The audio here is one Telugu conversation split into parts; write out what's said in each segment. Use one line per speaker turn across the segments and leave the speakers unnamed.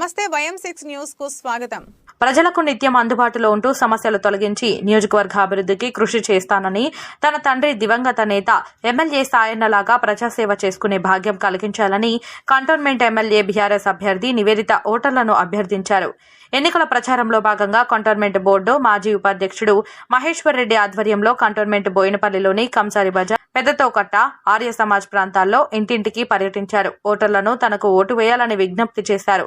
నమస్తే వయం సిక్స్ న్యూస్కు స్వాగతం.
ప్రజలకు నిత్యం అందుబాటులో ఉంటూ సమస్యలు తొలగించి నియోజకవర్గ అభివృద్ధికి కృషి చేస్తానని తన తండ్రి దివంగత నేత ఎమ్మెల్యే సాయన్నలాగా ప్రజాసేవ చేసుకునే భాగ్యం కలిగించాలని కంటోన్మెంట్ ఎమ్మెల్యే బీఆర్ఎస్ అభ్యర్థి నివేదిత ఓటర్లను అభ్యర్థించారు. ఎన్నికల ప్రచారంలో భాగంగా కంటోన్మెంట్ బోర్డు మాజీ ఉపాధ్యక్షుడు మహేశ్వర్ రెడ్డి ఆధ్వర్యంలో కంటోన్మెంట్ బోయినపల్లిలోని కంసారి బజార్ పెద్దతోకట్ట ఆర్య సమాజ్ ప్రాంతాల్లో ఇంటింటికి పర్యటించారు. ఓటర్లను తనకు ఓటు వేయాలని విజ్ఞప్తి చేశారు.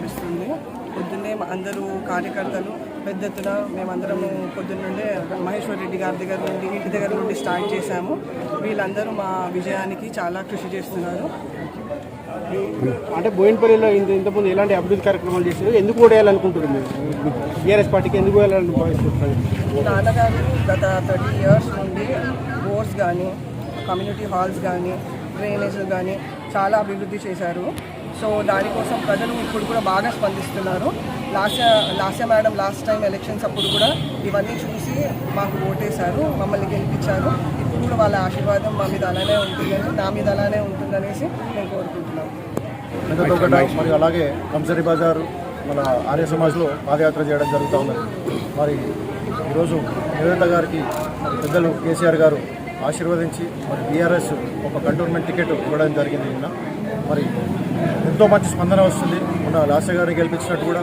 లభిస్తుంది పొద్దున్నే అందరూ కార్యకర్తలు పెద్ద ఎత్తున మేమందరము పొద్దున్నుండే మహేశ్వర్ రెడ్డి గారి దగ్గర నుండి ఇంటి దగ్గర నుండి స్టార్ట్ చేశాము. వీళ్ళందరూ మా విజయానికి చాలా కృషి చేస్తున్నారు.
అంటే బోయినపల్లిలో ఇంత ఇంతకుముందు ఎలాంటి అభివృద్ధి కార్యక్రమాలు చేశారు? ఎందుకు ఓడేయాలనుకుంటున్నారు మీరు? బీఆర్ఎస్ పార్టీకి ఎందుకు వేయాలని భావిస్తున్నారు?
నాన్నగారు గత థర్టీ ఇయర్స్ నుండి బోర్డ్స్ కానీ కమ్యూనిటీ హాల్స్ కానీ డ్రైనేజీలు కానీ చాలా అభివృద్ధి చేశారు. సో దానికోసం ప్రజలు ఇప్పుడు కూడా బాగా స్పందిస్తున్నారు. Last last madam last time elections అప్పుడు కూడా ఇవన్నీ చూసి మాకు ఓటేశారు మమ్మల్ని గెలిపించారు. ఇప్పుడు కూడా వాళ్ళ ఆశీర్వాదం మా మీద అలానే ఉంటుందని నా మీద అలానే ఉంటుందనేసి నేను కోరుకుంటున్నాను
మరియు అలాగే కంసరి బజారు మన ఆర్య సమాజ్లో పాదయాత్ర చేయడం జరుగుతూ ఉన్నది. మరి ఈరోజు నివేదిత గారికి పెద్దలు కేసీఆర్ గారు ఆశీర్వదించి మరి బీఆర్ఎస్ ఒక కంటోన్మెంట్ టికెట్ ఇవ్వడం జరిగింది నిన్న. మరి ఎంతో మంచి స్పందన వస్తుంది. మొన్న లాస్య గారిని గెలిపించినట్టు కూడా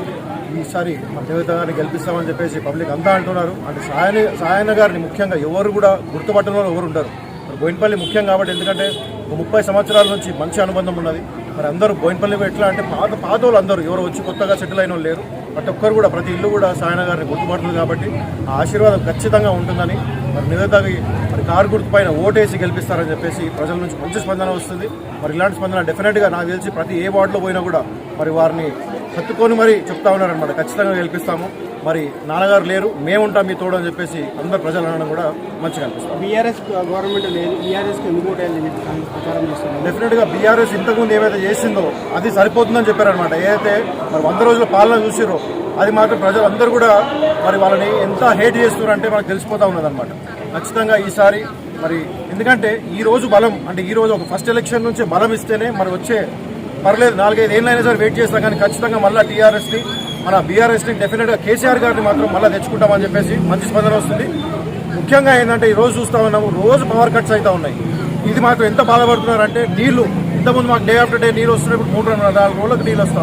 ఈసారి మన దేవత గారిని గెలిపిస్తామని చెప్పేసి పబ్లిక్ అంతా అంటున్నారు. అంటే సాయన సాయన్న గారిని ముఖ్యంగా ఎవరు కూడా గుర్తుపట్టడం వాళ్ళు ఎవరు ఉండరు. మరి బోయినపల్లి ముఖ్యం కాబట్టి ఎందుకంటే ఒక ముప్పై సంవత్సరాల నుంచి మంచి అనుబంధం ఉన్నది. మరి అందరూ బోయినపల్లి ఎట్లా అంటే పాత పాత వాళ్ళు అందరూ ఎవరు వచ్చి కొత్తగా సెటిల్ అయిన వాళ్ళు లేరు. ప్రతి ఒక్కరు కూడా ప్రతి ఇల్లు కూడా సాయన గారిని గుర్తుపడుతుంది కాబట్టి ఆ ఆశీర్వాదం ఖచ్చితంగా ఉంటుందని మరి నివేదకి మరి కారు గుర్తు పైన ఓటేసి గెలిపిస్తారని చెప్పేసి ప్రజల నుంచి మంచి స్పందన వస్తుంది. మరి ఇలాంటి స్పందన డెఫినెట్గా నాకు తెలిసి ప్రతి ఏ వార్డులో పోయినా కూడా మరి వారిని హత్తుకొని మరి చెప్తా ఉన్నారనమాట ఖచ్చితంగా గెలిపిస్తాము. మరి నాన్నగారు లేరు మేముంటాం మీ తోడు అని చెప్పేసి అందరు ప్రజలు అనడం కూడా మంచిగా అనిపిస్తుంది.
బీఆర్ఎస్ గవర్నమెంట్ లేదు. బీఆర్ఎస్కి ఎందుకు
డెఫినెట్గా బీఆర్ఎస్ ఇంతకుముందు ఏమైతే చేసిందో అది సరిపోతుందని చెప్పారనమాట ఏదైతే మరి వంద రోజుల పాలన చూసిరో అది మాత్రం ప్రజలందరూ కూడా మరి వాళ్ళని ఎంత హేట్ చేస్తున్నారంటే మనకు తెలిసిపోతా ఉన్నదన్నమాట. ఖచ్చితంగా ఈసారి మరి ఎందుకంటే ఈ రోజు బలం అంటే ఈ రోజు ఒక ఫస్ట్ ఎలక్షన్ నుంచి బలం ఇస్తేనే మరి వచ్చే పర్లేదు నాలుగైదు ఏళ్ళైనా సరే వెయిట్ చేస్తాం కానీ ఖచ్చితంగా మళ్ళీ టీఆర్ఎస్ని మన బీఆర్ఎస్ని డెఫినెట్గా కేసీఆర్ గారిని మాత్రం మళ్ళీ తెచ్చుకుంటామని చెప్పేసి మంచి స్పందన వస్తుంది. ముఖ్యంగా ఏంటంటే ఈ రోజు చూస్తా ఉన్నాము రోజు పవర్ కట్స్ అయితే ఉన్నాయి. ఇది మాత్రం ఎంత బాధపడుతున్నారంటే నీళ్ళు ఇంతకుముందు మాకు డే ఆఫ్టర్ డే నీళ్ళు వస్తున్నాయి ఇప్పుడు మూడు నాలుగు రోజులకు నీళ్ళు వస్తూ